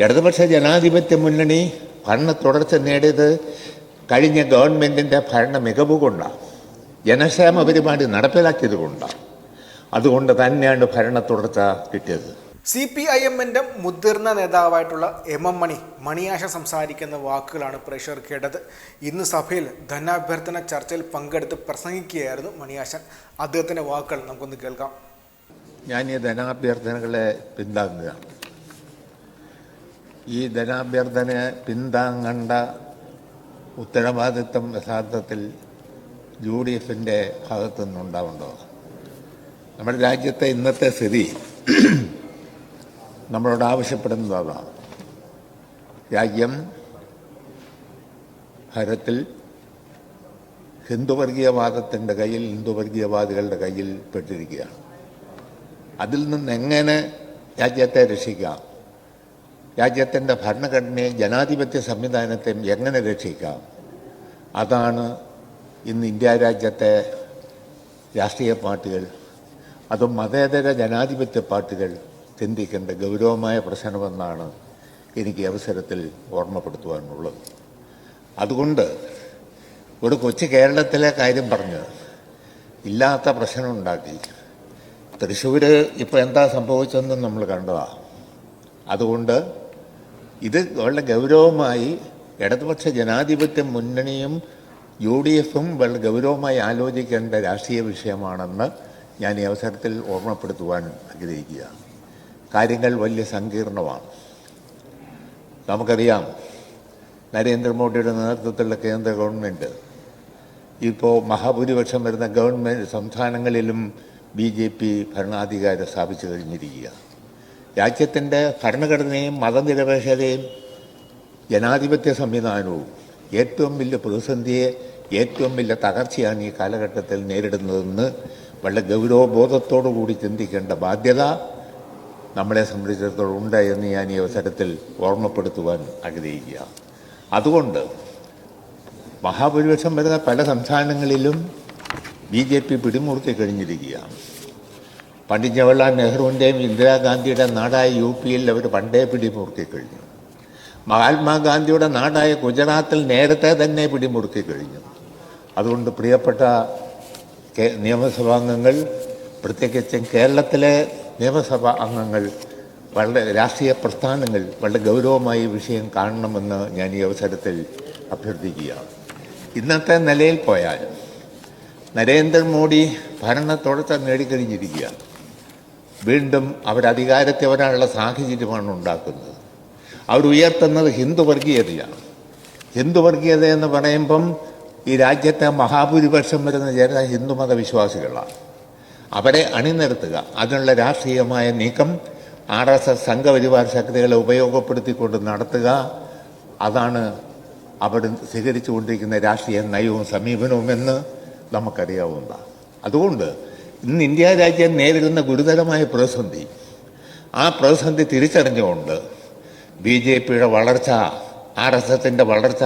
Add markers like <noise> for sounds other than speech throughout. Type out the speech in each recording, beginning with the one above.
ഇടതുപക്ഷ ജനാധിപത്യ മുന്നണി ഭരണ തുടർച്ച നേടിയത് കഴിഞ്ഞ ഗവൺമെന്റിന്റെ ഭരണ മികവ് കൊണ്ടാണ്. ജനക്ഷേമ പരിപാടി നടപ്പിലാക്കിയത് കൊണ്ടാണ്. അതുകൊണ്ട് തന്നെയാണ് ഭരണ തുടർച്ച കിട്ടിയത്. സി പി ഐ എമ്മിന്റെ മുതിർന്ന നേതാവായിട്ടുള്ള എം എം മണി മണിയാശ സംസാരിക്കുന്ന വാക്കുകളാണ് പ്രേക്ഷകർ കേട്ടത്. ഇന്ന് സഭയിൽ ധനാഭ്യർത്ഥന ചർച്ചയിൽ പങ്കെടുത്ത് പ്രസംഗിക്കുകയായിരുന്നു മണിയാശൻ. അദ്ദേഹത്തിന്റെ വാക്കുകൾ നമുക്കൊന്ന് കേൾക്കാം. ഞാൻ ഈ ധനാഭ്യർത്ഥനകളെ പിന്താങ്ങുകയാണ്. ഈ ധനാഭ്യർത്ഥനയെ പിന്താങ്ങേണ്ട ഉത്തരവാദിത്വം യഥാർത്ഥത്തിൽ യു ഡി എഫിന്റെ ഭാഗത്തു നിന്നുണ്ടാവുണ്ടോ നമ്മുടെ രാജ്യത്തെ ഇന്നത്തെ സ്ഥിതി <clears throat> നമ്മളോട് ആവശ്യപ്പെടുന്നത് അതാണ് രാജ്യം ഭരത്തിൽ ഹിന്ദുവർഗീയവാദത്തിന്റെ കയ്യിൽ ഹിന്ദുവർഗീയവാദികളുടെ കയ്യിൽ പെട്ടിരിക്കുകയാണ്. അതിൽ നിന്ന് എങ്ങനെ രാജ്യത്തെ രക്ഷിക്കാം? രാജ്യത്തിന്റെ ഭരണഘടനയും ജനാധിപത്യ സംവിധാനത്തെ എങ്ങനെ രക്ഷിക്കാം? അതാണ് ഇന്ന് ഇന്ത്യ രാജ്യത്തെ രാഷ്ട്രീയ പാർട്ടികൾ അതും മതേതര ജനാധിപത്യ പാർട്ടികൾ ചിന്തിക്കേണ്ട ഗൗരവമായ പ്രശ്നമെന്നാണ് എനിക്ക് അവസരത്തിൽ ഓർമ്മപ്പെടുത്തുവാനുള്ളത്. അതുകൊണ്ട് ഒരു കൊച്ചു കേരളത്തിലെ കാര്യം പറഞ്ഞ് ഇല്ലാത്ത പ്രശ്നമുണ്ടാക്കി. തൃശ്ശൂർ ഇപ്പോൾ എന്താ സംഭവിച്ചതെന്ന് നമ്മൾ കണ്ടതാണ് അതുകൊണ്ട് ഇത് വളരെ ഗൗരവമായി ഇടതുപക്ഷ ജനാധിപത്യ മുന്നണിയും യു ഡി എഫും വളരെ ഗൗരവമായി ആലോചിക്കേണ്ട രാഷ്ട്രീയ വിഷയമാണെന്ന് ഞാൻ ഈ അവസരത്തിൽ ഓർമ്മപ്പെടുത്തുവാൻ ആഗ്രഹിക്കുകയാണ്. കാര്യങ്ങൾ വലിയ സങ്കീർണമാണ്. നമുക്കറിയാം നരേന്ദ്രമോദിയുടെ നേതൃത്വത്തിലുള്ള കേന്ദ്ര ഗവൺമെന്റ് ഇപ്പോൾ മഹാഭൂരിപക്ഷം വരുന്ന ഗവൺമെന്റ് സംസ്ഥാനങ്ങളിലും ബി ജെ പി ഭരണാധികാരം സ്ഥാപിച്ചു കഴിഞ്ഞിരിക്കുക രാജ്യത്തിന്റെ ഭരണഘടനയും മതനിരപേക്ഷതയും ജനാധിപത്യ സംവിധാനവും ഏറ്റവും വലിയ പ്രതിസന്ധിയെ ഏറ്റവും വലിയ തകർച്ചയാണ് ഈ കാലഘട്ടത്തിൽ നേരിടുന്നതെന്ന് വളരെ ഗൗരവബോധത്തോടു കൂടി ചിന്തിക്കേണ്ട ബാധ്യത നമ്മളെ സംബന്ധിച്ചിടത്തോളം ഉണ്ട് എന്ന് ഞാൻ ഈ അവസരത്തിൽ ഓർമ്മപ്പെടുത്തുവാൻ ആഗ്രഹിക്കുക. അതുകൊണ്ട് മഹാഭൂരിപക്ഷം വരുന്ന പല സംസ്ഥാനങ്ങളിലും ബി ജെ പി പിടിമുറുക്കി കഴിഞ്ഞിരിക്കുകയാണ്. പണ്ഡിറ്റ് ജവഹർലാൽ നെഹ്റുവിന്റെയും ഇന്ദിരാഗാന്ധിയുടെ നാടായ യു പിയിൽ അവർ പണ്ടേ പിടിമുറുക്കി കഴിഞ്ഞു. മഹാത്മാഗാന്ധിയുടെ നാടായ ഗുജറാത്തിൽ നേരത്തെ തന്നെ പിടിമുറുക്കി കഴിഞ്ഞു. അതുകൊണ്ട് പ്രിയപ്പെട്ട നിയമസഭാംഗങ്ങൾ പ്രത്യേകിച്ചും കേരളത്തിലെ നിയമസഭാ അംഗങ്ങൾ വളരെ രാഷ്ട്രീയ പ്രസ്ഥാനങ്ങൾ വളരെ ഗൗരവമായി വിഷയം കാണണമെന്ന് ഞാൻ ഈ അവസരത്തിൽ അഭ്യർത്ഥിക്കുകയാണ്. ഇന്നത്തെ നിലയിൽ പോയാൽ നരേന്ദ്രമോദി ഭരണ നേടിക്കഴിഞ്ഞിരിക്കുകയാണ്. വീണ്ടും അവർ അധികാരത്തിൽ വരാനുള്ള സാഹചര്യമാണ് ഉണ്ടാക്കുന്നത്. അവരുയർത്തുന്നത് ഹിന്ദു വർഗീയതയാണ് ഹിന്ദു വർഗീയത എന്ന് പറയുമ്പം ഈ രാജ്യത്തെ മഹാഭൂരിപക്ഷം വരുന്ന ജന ഹിന്ദുമത വിശ്വാസികളാണ് അവരെ അണിനിരത്തുക അതിനുള്ള രാഷ്ട്രീയമായ നീക്കം ആർ എസ് എസ് സംഘപരിവാർ ശക്തികളെ ഉപയോഗപ്പെടുത്തിക്കൊണ്ട് നടത്തുക അതാണ് അവർ സ്വീകരിച്ചുകൊണ്ടിരിക്കുന്ന രാഷ്ട്രീയ നയവും സമീപനവുമെന്ന് നമുക്കറിയാവുന്നതാണ്. അതുകൊണ്ട് ഇന്ന് ഇന്ത്യ രാജ്യം നേരിടുന്ന ഗുരുതരമായ പ്രതിസന്ധി. ആ പ്രതിസന്ധി തിരിച്ചറിഞ്ഞുകൊണ്ട് ബി ജെ പിയുടെ വളർച്ച ആർ എസ് എസിന്റെ വളർച്ച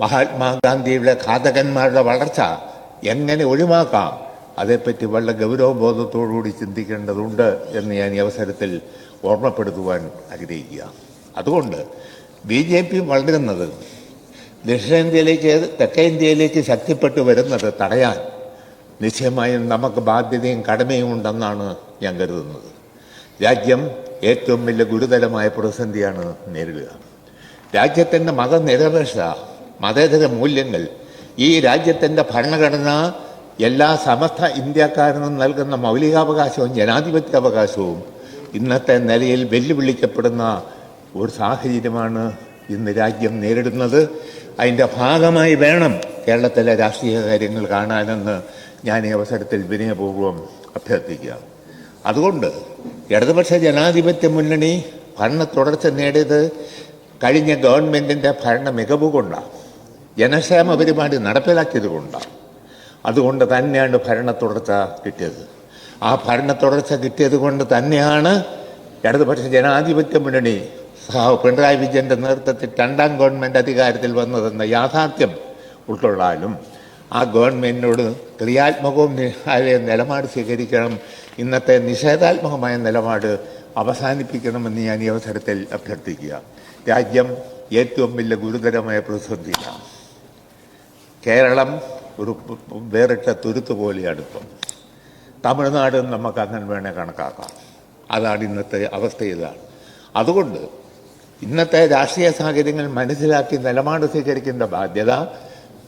മഹാത്മാഗാന്ധിയുടെ ഘാതകന്മാരുടെ വളർച്ച എങ്ങനെ ഒഴിവാക്കാം? അതേപ്പറ്റി വളരെ ഗൗരവബോധത്തോടുകൂടി ചിന്തിക്കേണ്ടതുണ്ട് എന്ന് ഞാൻ ഈ അവസരത്തിൽ ഓർമ്മപ്പെടുത്തുവാൻ ആഗ്രഹിക്കുക. അതുകൊണ്ട് ബി ജെ പി വളരുന്നത് ദക്ഷിണേന്ത്യയിലേക്ക് തെക്കേ ഇന്ത്യയിലേക്ക് ശക്തിപ്പെട്ടു വരുന്നത് തടയാൻ നിശ്ചയമായും നമുക്ക് ബാധ്യതയും കടമയും ഉണ്ടെന്നാണ് ഞാൻ കരുതുന്നത്. രാജ്യം ഏറ്റവും വലിയ ഗുരുതരമായ പ്രതിസന്ധിയാണ് നേരിടുക. രാജ്യത്തിന്റെ മതനിരപേക്ഷ മതേതര മൂല്യങ്ങൾ ഈ രാജ്യത്തിന്റെ ഭരണഘടന എല്ലാ സമസ്ത ഇന്ത്യക്കാരനും നൽകുന്ന മൗലികാവകാശവും ജനാധിപത്യ അവകാശവും ഇന്നത്തെ നിലയിൽ വെല്ലുവിളിക്കപ്പെടുന്ന ഒരു സാഹചര്യമാണ് ഇന്ന് രാജ്യം നേരിടുന്നത്. അതിന്റെ ഭാഗമായി വേണം കേരളത്തിലെ രാഷ്ട്രീയ കാര്യങ്ങൾ കാണാനെന്ന് ഞാൻ ഈ അവസരത്തിൽ വിനയപൂർവം അഭ്യർത്ഥിക്കുക അതുകൊണ്ട് ഇടതുപക്ഷ ജനാധിപത്യ മുന്നണി ഭരണ തുടർച്ച നേടിയത് കഴിഞ്ഞ ഗവൺമെന്റിന്റെ ഭരണ മികവ് കൊണ്ടാണ്. ജനക്ഷേമ പരിപാടി നടപ്പിലാക്കിയത് കൊണ്ടാണ്. അതുകൊണ്ട് തന്നെയാണ് ഭരണ തുടർച്ച കിട്ടിയത്. ആ ഭരണ തുടർച്ച കിട്ടിയത് കൊണ്ട് തന്നെയാണ് ഇടതുപക്ഷ ജനാധിപത്യ മുന്നണി പിണറായി വിജയന്റെ നേതൃത്വത്തിൽ രണ്ടാം ഗവൺമെന്റ് അധികാരത്തിൽ വന്നതെന്ന യാഥാർത്ഥ്യം ഉൾക്കൊള്ളാനും ആ ഗവൺമെന്റിനോട് ക്രിയാത്മകവും ആയ നിലപാട് സ്വീകരിക്കണം. ഇന്നത്തെ നിഷേധാത്മകമായ നിലപാട് അവസാനിപ്പിക്കണമെന്ന് ഞാൻ ഈ അവസരത്തിൽ അഭ്യർത്ഥിക്കുക. രാജ്യം ഏറ്റവും വലിയ ഗുരുതരമായ പ്രതിസന്ധിയിലാണ്. കേരളം ഒരു വേറിട്ട തുരുത്ത് പോലെയാണ് ഇപ്പം. തമിഴ്നാട് നമുക്ക് അങ്ങനെ വേണേൽ കണക്കാക്കാം. അതാണ് ഇന്നത്തെ അവസ്ഥ ഇതാണ്. അതുകൊണ്ട് ഇന്നത്തെ രാഷ്ട്രീയ സാഹചര്യങ്ങൾ മനസ്സിലാക്കി നിലപാട് സ്വീകരിക്കേണ്ട ബാധ്യത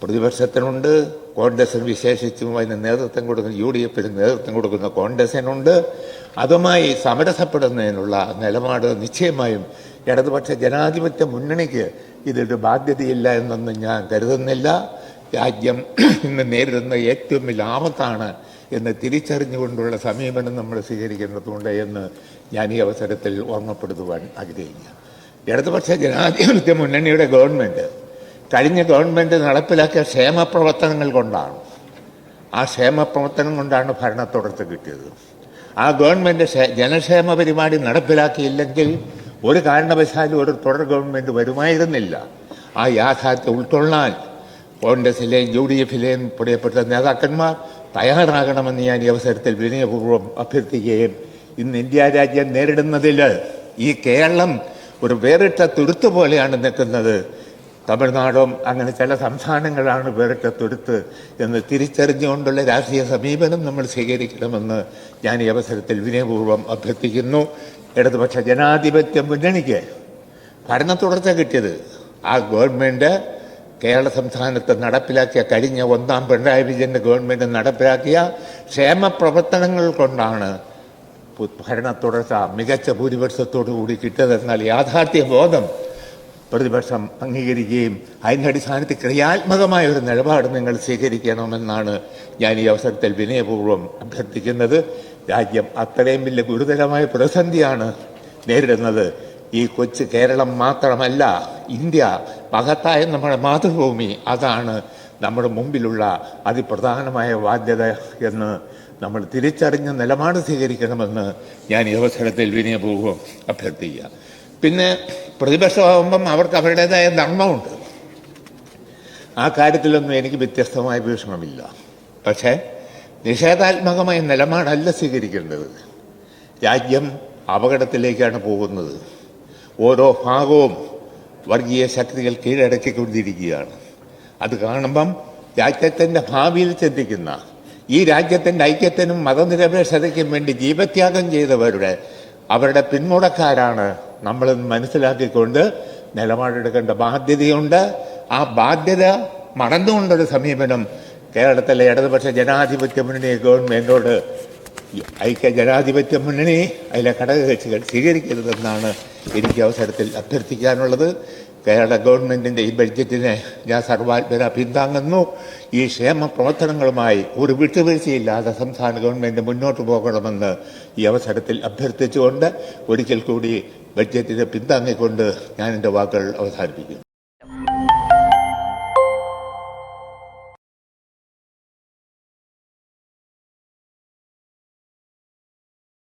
പ്രതിപക്ഷത്തിനുണ്ട് കോൺഗ്രസിന് വിശേഷിച്ചും അതിന് നേതൃത്വം കൊടുക്കുന്ന യു ഡി എഫിന് നേതൃത്വം കൊടുക്കുന്ന കോൺഗ്രസിനുണ്ട്. അതുമായി സമരസപ്പെടുന്നതിനുള്ള നിലപാട് നിശ്ചയമായും ഇടതുപക്ഷ ജനാധിപത്യ മുന്നണിക്ക് ഇതൊരു ബാധ്യതയില്ല എന്നൊന്നും ഞാൻ കരുതുന്നില്ല. രാജ്യം <clears throat> ഇന്ന് നേരിടുന്ന ഏറ്റവും വലിയ ആപത്താണ് എന്ന് തിരിച്ചറിഞ്ഞുകൊണ്ടുള്ള സമീപനം നമ്മൾ സ്വീകരിക്കേണ്ടതുണ്ട് എന്ന് ഞാൻ ഈ അവസരത്തിൽ ഓർമ്മപ്പെടുത്തുവാൻ ആഗ്രഹിക്കുക ഇടതുപക്ഷ ജനാധിപത്യ മുന്നണിയുടെ ഗവൺമെന്റ് കഴിഞ്ഞ ഗവൺമെന്റ് നടപ്പിലാക്കിയ ക്ഷേമപ്രവർത്തനങ്ങൾ കൊണ്ടാണ്. ആ ക്ഷേമപ്രവർത്തനം കൊണ്ടാണ് ഭരണ തുടർച്ച കിട്ടിയത്. ആ ഗവൺമെന്റ് ക്ഷേ- ജനക്ഷേമ പരിപാടി നടപ്പിലാക്കിയില്ലെങ്കിൽ ഒരു കാരണവശാലും ഒരു തുടർ ഗവൺമെന്റ് വരുമായിരുന്നില്ല. ആ യാഥാർത്ഥ്യം ഉൾക്കൊള്ളാൻ കോൺഗ്രസിലെയും യു ഡി എഫിലെയും പ്രിയപ്പെട്ട നേതാക്കന്മാർ തയ്യാറാകണമെന്ന് ഞാൻ ഈ അവസരത്തിൽ വിനയപൂർവം അഭ്യർത്ഥിക്കുകയും ഇന്ന് ഇന്ത്യ രാജ്യം നേരിടുന്നതിൽ ഈ കേരളം ഒരു വേറിട്ട തുരുത്ത് പോലെയാണ് നിൽക്കുന്നത്. തമിഴ്നാടും അങ്ങനെ ചില സംസ്ഥാനങ്ങളാണ് വേറിട്ട തുരുത്ത് എന്ന് തിരിച്ചറിഞ്ഞുകൊണ്ടുള്ള രാഷ്ട്രീയ സമീപനം നമ്മൾ സ്വീകരിക്കണമെന്ന് ഞാൻ ഈ അവസരത്തിൽ വിനയപൂർവം അഭ്യർത്ഥിക്കുന്നു. ഇടതുപക്ഷ ജനാധിപത്യ മുന്നണിക്ക് ഭരണ തുടർച്ച കിട്ടിയത് ആ ഗവൺമെന്റ് കേരള സംസ്ഥാനത്ത് നടപ്പിലാക്കിയ കഴിഞ്ഞ ഒന്നാം പിണറായി വിജയന്റെ ഗവൺമെന്റ് നടപ്പിലാക്കിയ ക്ഷേമ പ്രവർത്തനങ്ങൾ കൊണ്ടാണ് ഭരണ തുടർച്ച മികച്ച ഭൂരിപക്ഷത്തോടു കൂടി കിട്ടിയതെന്നാൽ യാഥാർത്ഥ്യ ബോധം പ്രതിപക്ഷം അംഗീകരിക്കുകയും അതിന്റെ അടിസ്ഥാനത്തിൽ ക്രിയാത്മകമായ ഒരു നിലപാട് നിങ്ങൾ സ്വീകരിക്കണമെന്നാണ് ഞാൻ ഈ അവസരത്തിൽ വിനയപൂർവം അഭ്യർത്ഥിക്കുന്നത്. രാജ്യം അത്രയും വലിയ ഗുരുതരമായ പ്രതിസന്ധിയാണ് നേരിടുന്നത്. ഈ കൊച്ചു കേരളം മാത്രമല്ല ഇന്ത്യ മഹത്തായ നമ്മുടെ മാതൃഭൂമി. അതാണ് നമ്മുടെ മുമ്പിലുള്ള അതിപ്രധാനമായ ബാധ്യത എന്ന് നമ്മൾ തിരിച്ചറിഞ്ഞ നിലപാട് സ്വീകരിക്കണമെന്ന് ഞാൻ ഈ അവസരത്തിൽ വിനയപൂർവം അഭ്യർത്ഥിക്കുക. പിന്നെ പ്രതിപക്ഷമാകുമ്പം അവർക്ക് അവരുടേതായ ധർമ്മമുണ്ട് ആ കാര്യത്തിലൊന്നും എനിക്ക് വ്യത്യസ്തമായ വീക്ഷണമില്ല പക്ഷേ നിഷേധാത്മകമായ നിലപാടല്ല സ്വീകരിക്കേണ്ടത്. രാജ്യം അപകടത്തിലേക്കാണ് പോകുന്നത്. ഓരോ ഭാഗവും വർഗീയ ശക്തികൾ കീഴടക്കിക്കൊണ്ടിരിക്കുകയാണ്. അത് കാണുമ്പം രാജ്യത്തിന്റെ ഭാവിയിൽ ചിന്തിക്കുന്ന ഈ രാജ്യത്തിന്റെ ഐക്യത്തിനും മതനിരപേക്ഷതയ്ക്കും വേണ്ടി ജീവത്യാഗം ചെയ്തവരുടെ അവരുടെ പിന്മുടക്കാരാണ് നമ്മളെന്ന് മനസ്സിലാക്കിക്കൊണ്ട് നിലപാടെടുക്കേണ്ട ബാധ്യതയുണ്ട്. ആ ബാധ്യത മറന്നുകൊണ്ടൊരു സമീപനം കേരളത്തിലെ ഇടതുപക്ഷ ജനാധിപത്യ മുന്നണി ഗവൺമെന്റോട് ഐക്യ ജനാധിപത്യ മുന്നണി അതിലെ ഘടകകക്ഷികൾ സ്വീകരിക്കരുതെന്നാണ് എനിക്ക് അവസരത്തിൽ അഭ്യർത്ഥിക്കാനുള്ളത്. കേരള ഗവൺമെന്റിന്റെ ഈ ബഡ്ജറ്റിനെ ഞാൻ സർവാത്മന പിന്താങ്ങുന്നു ഈ ക്ഷേമ പ്രവർത്തനങ്ങളുമായി ഒരു വിട്ടുവീഴ്ചയില്ലാതെ സംസ്ഥാന ഗവൺമെന്റ് മുന്നോട്ട് പോകണമെന്ന് ഈ അവസരത്തിൽ അഭ്യർത്ഥിച്ചുകൊണ്ട് ഒരിക്കൽ കൂടി ബഡ്ജറ്റിനെ പിന്താങ്ങിക്കൊണ്ട് ഞാൻ എന്റെ വാക്കുകൾ അവസാനിപ്പിക്കുന്നു.